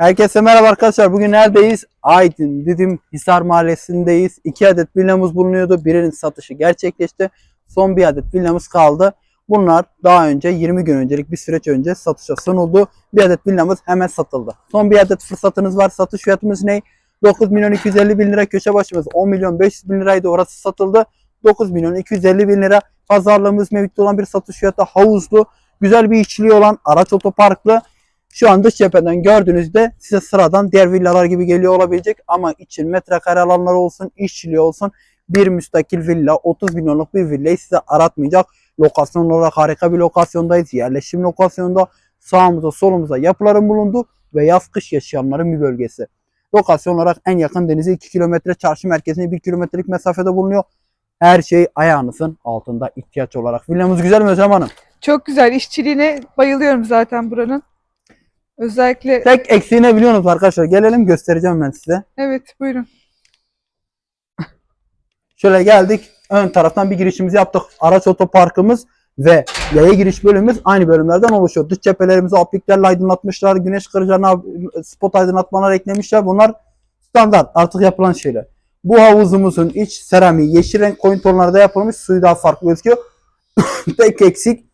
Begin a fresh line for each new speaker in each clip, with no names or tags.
Herkese merhaba arkadaşlar. Bugün neredeyiz? Aydın, Didim, Hisar Mahallesi'ndeyiz. İki adet villamız bulunuyordu. Birinin satışı gerçekleşti. Son bir adet villamız kaldı. Bunlar daha önce 20 gün öncelik bir süreç önce satışa sunuldu. Bir adet villamız hemen satıldı. Son bir adet fırsatınız var. Satış fiyatımız ne? 9 milyon 250 bin lira köşe başımız 10 milyon 500 bin liraydı orası satıldı. 9 milyon 250 bin lira pazarlığımız mevcut olan bir satış fiyatı havuzlu. Güzel bir içliği olan araç otoparklı. Şu an dış cepheden gördüğünüzde size sıradan diğer villalar gibi geliyor olabilecek ama için metrekare alanları olsun, işçiliği olsun bir müstakil villa 30 milyonluk bir villayı size aratmayacak. Lokasyon olarak harika bir lokasyondayız. Yerleşim lokasyonunda sağımıza solumuza yapıların bulunduğu ve yaz kış yaşayanların bir bölgesi. Lokasyon olarak en yakın denize 2 kilometre, çarşı merkezine 1 kilometrelik mesafede bulunuyor. Her şey ayağınızın altında ihtiyaç olarak. Villamız güzel mi Özlem Hanım?
Çok güzel. İşçiliğine bayılıyorum zaten buranın. Özellikle
Tek eksiğini biliyorsunuz arkadaşlar. Gelelim göstereceğim ben size.
evet buyurun.
Şöyle geldik. Ön taraftan bir girişimizi yaptık. Araç otoparkımız ve yaya giriş bölümümüz aynı bölümlerden oluşuyor. Dış cephelerimizi apliklerle aydınlatmışlar. Güneş kırıcılarına spot aydınlatmalar eklemişler. Bunlar standart artık yapılan şeyler. Bu havuzumuzun iç seramiği yeşil renk koyun tonlarda yapılmış. Suyu daha farklı gözüküyor. Tek eksik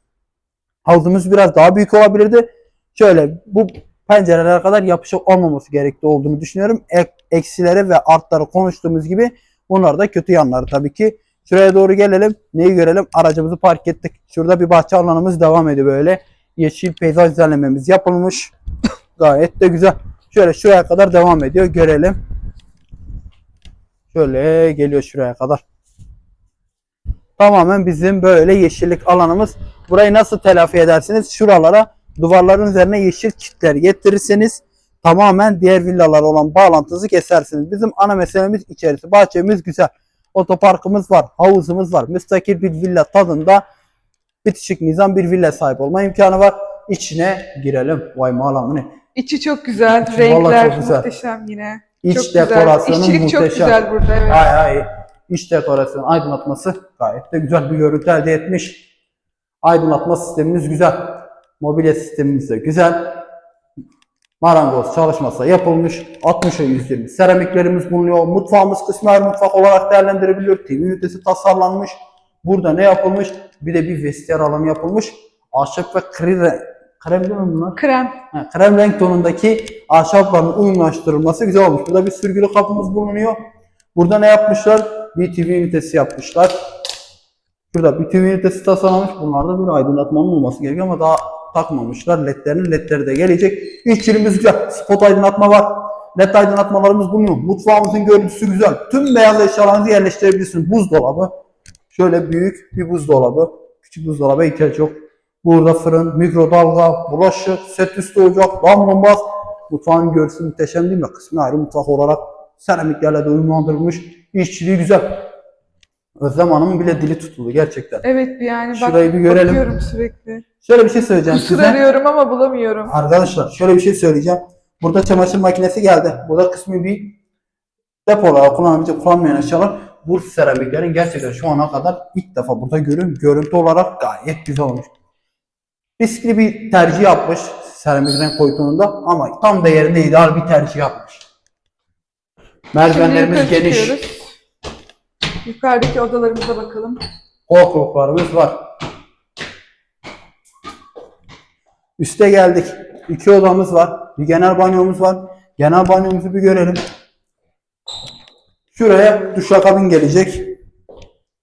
havuzumuz biraz daha büyük olabilirdi. Şöyle bu pencerelere kadar yapışık olmaması gerekli olduğunu düşünüyorum. Ek, eksileri ve artları konuştuğumuz gibi bunlar da kötü yanları tabii ki. Şuraya doğru gelelim. Neyi görelim? Aracımızı park ettik. Şurada bir bahçe alanımız devam ediyor böyle. Yeşil peyzaj düzenlememiz yapılmış. Gayet de güzel. Şöyle şuraya kadar devam ediyor. Görelim. Şöyle geliyor şuraya kadar. Tamamen bizim böyle yeşillik alanımız. Burayı nasıl telafi edersiniz? Şuralara duvarların üzerine yeşil çitler getirirseniz tamamen diğer villalar olan bağlantınızı kesersiniz. Bizim ana meselemiz içerisi. Bahçemiz güzel. Otoparkımız var. Havuzumuz var. Müstakil bir villa tadında bitişik nizam bir villa sahip olma imkanı var. İçine girelim. Vay malamı ne?
İçi çok güzel.
İçi
renkler
çok güzel.
muhteşem yine.
İç
çok güzel.
dekorasyonu
İşçilik
muhteşem.
çok güzel burada evet.
Ay ay. İç dekorasyon aydınlatması gayet de güzel bir görüntü elde etmiş. Aydınlatma sistemimiz güzel. Mobilya sistemimiz de güzel. Marangoz çalışması yapılmış. 60'a 120 seramiklerimiz bulunuyor. Mutfağımız kısmı ayrı mutfak olarak değerlendirebiliyor. TV ünitesi tasarlanmış. Burada ne yapılmış? Bir de bir vestiyer alanı yapılmış. Ahşap ve krem, krem değil mi bunlar?
Krem.
Ha, krem renk tonundaki ahşapların uyumlaştırılması güzel olmuş. Burada bir sürgülü kapımız bulunuyor. Burada ne yapmışlar? Bir TV ünitesi yapmışlar. Şurada TV ünitesi tasarlanmış. Bunlarda bir aydınlatmanın olması gerekiyor ama daha takmamışlar. LED'lerin LED'leri de gelecek. İşçiliğimiz güzel. Spot aydınlatma var. LED aydınlatmalarımız bulunuyor. Mutfağımızın görüntüsü güzel. Tüm beyaz eşyalarınızı yerleştirebilirsiniz. Buzdolabı. Şöyle büyük bir buzdolabı. Küçük buzdolaba ihtiyaç yok. Burada fırın, mikrodalga, bulaşık, set üstü ocak, lambaz. Mutfağın görüntüsü muhteşem değil mi? Kısmı ayrı mutfak olarak seramiklerle de uyumlandırılmış. İşçiliği güzel. Özlem Hanım'ın bile dili tutuldu gerçekten.
Evet yani bak,
Şurayı bir görelim.
bakıyorum sürekli.
Şöyle bir şey söyleyeceğim
Kusur
size.
arıyorum ama bulamıyorum.
Arkadaşlar şöyle bir şey söyleyeceğim. Burada çamaşır makinesi geldi. Burada kısmı bir depo olarak kullanabilecek kullanmayan eşyalar. Bu seramiklerin gerçekten şu ana kadar ilk defa burada görüyorum. Görüntü olarak gayet güzel olmuş. Riskli bir tercih yapmış seramik renk boyutunda ama tam da yerinde ideal bir tercih yapmış. Merdivenlerimiz geniş.
Yukarıdaki odalarımıza bakalım.
Korkuluklarımız var. Üste geldik. İki odamız var. Bir genel banyomuz var. Genel banyomuzu bir görelim. Şuraya duşakabin gelecek.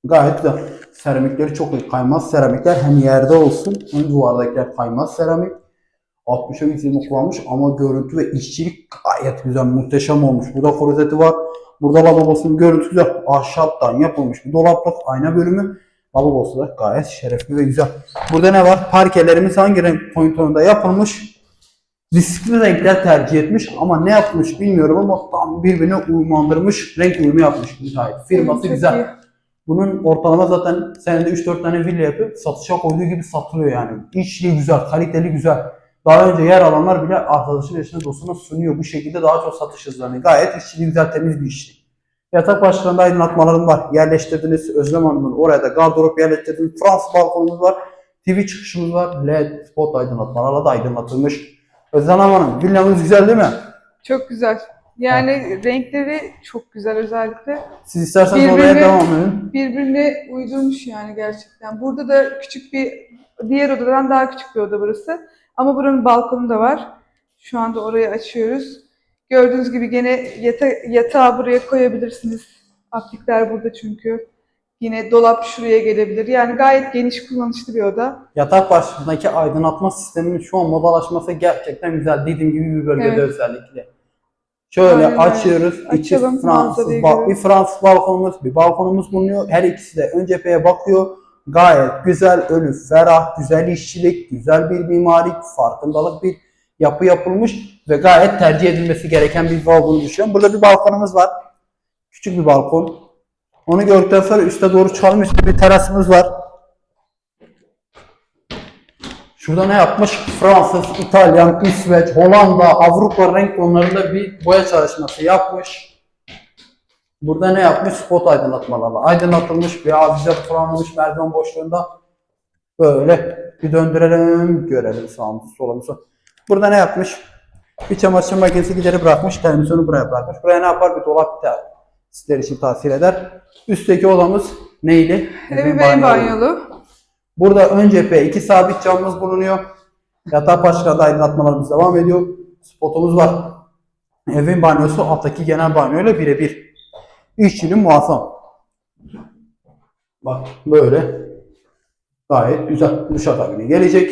Gayet güzel. Seramikleri çok iyi. Kaymaz seramikler hem yerde olsun hem duvardakiler kaymaz seramik. 60'a 120 kullanmış ama görüntü ve işçilik gayet güzel, muhteşem olmuş. Burada klozeti var. Burada lavabosunun görüntüsü güzel. Ahşaptan yapılmış bir dolaplık ayna bölümü. Lavabosu da gayet şerefli ve güzel. Burada ne var? Parkelerimiz hangi renk pointonunda yapılmış? Riskli renkler tercih etmiş ama ne yapmış bilmiyorum ama tam birbirine uyumlandırmış. Renk uyumu yapmış müteahhit. Firması
Çok
güzel.
iyi.
Bunun ortalama zaten senede 3-4 tane villa yapıp satışa koyduğu gibi satılıyor yani. İçliği güzel, kaliteli güzel. Daha önce yer alanlar bile arkadaşın eşine dostuna sunuyor. Bu şekilde daha çok satış hızlanıyor. Gayet işçiliği güzel, temiz bir işçilik. Yatak başlarında aydınlatmalarım var. Yerleştirdiğiniz Özlem Hanım'ın oraya da gardırop yerleştirdiğiniz Fransız balkonumuz var. TV çıkışımız var. LED spot aydınlatmalarla da aydınlatılmış. Özlem Hanım villamız güzel değil mi?
Çok güzel. Yani renkleri çok güzel özellikle.
Siz isterseniz
Birbirine-
oraya devam edin.
Birbirine uydurmuş yani gerçekten. Burada da küçük bir, diğer odadan daha küçük bir oda burası. Ama buranın balkonu da var. Şu anda orayı açıyoruz. Gördüğünüz gibi gene yata, yatağı buraya koyabilirsiniz. Aplikler burada çünkü. Yine dolap şuraya gelebilir. Yani gayet geniş kullanışlı bir oda.
Yatak başındaki aydınlatma sisteminin şu an modalaşması gerçekten güzel. Dediğim gibi bir bölgede
Evet.
özellikle. Şöyle
Aynen
açıyoruz.
Açalım,
Fransız, bir Fransız balkonumuz, bir balkonumuz bulunuyor. Her ikisi de ön cepheye bakıyor. Gayet güzel, önü ferah, güzel işçilik, güzel bir mimarik, farkındalık bir yapı yapılmış ve gayet tercih edilmesi gereken bir olduğunu düşünüyorum. Burada bir balkonumuz var. Küçük bir balkon. Onu gördükten sonra üste doğru çıkalım. Üstte bir terasımız var. Şurada ne yapmış? Fransız, İtalyan, İsveç, Hollanda, Avrupa renk tonlarında bir boya çalışması yapmış. Burada ne yapmış? Spot aydınlatmalarla aydınlatılmış bir avize kullanılmış merdiven boşluğunda. Böyle bir döndürelim, görelim sağımızı solumuzu. Burada ne yapmış? Bir çamaşır makinesi gideri bırakmış, televizyonu buraya bırakmış. Buraya ne yapar? Bir dolap biter. Sizler için tahsil eder. Üstteki odamız neydi?
Ebeveyn banyolu.
Burada ön cephe iki sabit camımız bulunuyor. Yatak başlıklarda aydınlatmalarımız devam ediyor. Spotumuz var. Evin banyosu alttaki genel banyoyla birebir. İşçinin muazzam. Bak böyle. Gayet güzel. Duşakabini gelecek.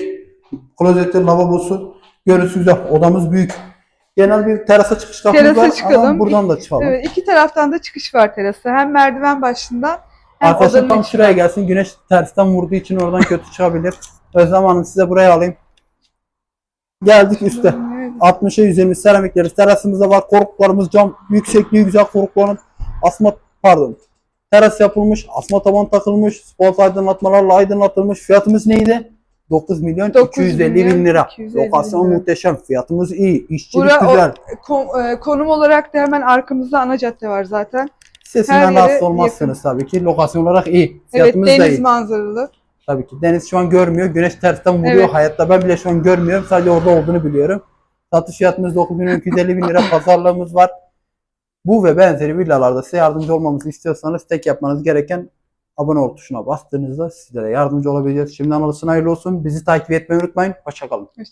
Klozeti, lavabosu. Görüntüsü güzel. Odamız büyük. Genel bir terasa çıkış kapımız
Terasa
var ama
çıkalım.
buradan da çıkalım.
Evet, iki taraftan da çıkış var terasa. Hem merdiven başından hem
Arkadaşlar tam
içinden.
şuraya gelsin. Güneş tersten vurduğu için oradan kötü çıkabilir. Özlem Hanım size buraya alayım. Geldik üste.
Evet.
60'a 120 seramikleri terasımızda var. Koruklarımız cam. Yüksekliği güzel korukların. Asma pardon. Teras yapılmış. Asma taban takılmış. Spot aydınlatmalarla aydınlatılmış. Fiyatımız neydi? 9 milyon
9
250
milyon
bin lira.
250
Lokasyon
lira.
muhteşem. Fiyatımız iyi. İşçilik
Bura o-
güzel.
Kom- e, konum olarak da hemen arkamızda ana cadde var zaten.
Sesinden rahatsız olmazsınız tabii ki. Lokasyon olarak iyi.
Evet
Fiyatımız da
deniz
iyi.
manzaralı.
Tabii ki. Deniz şu an görmüyor. Güneş tersten vuruyor.
Evet.
Hayatta ben bile şu an görmüyorum. Sadece orada olduğunu biliyorum. Satış fiyatımız 9 milyon 250 bin lira. Pazarlığımız var. Bu ve benzeri villalarda size yardımcı olmamızı istiyorsanız tek yapmanız gereken abone ol tuşuna bastığınızda sizlere yardımcı olabileceğiz. Şimdiden olsun hayırlı olsun. Bizi takip etmeyi unutmayın. Hoşçakalın.
Hoşçakalın.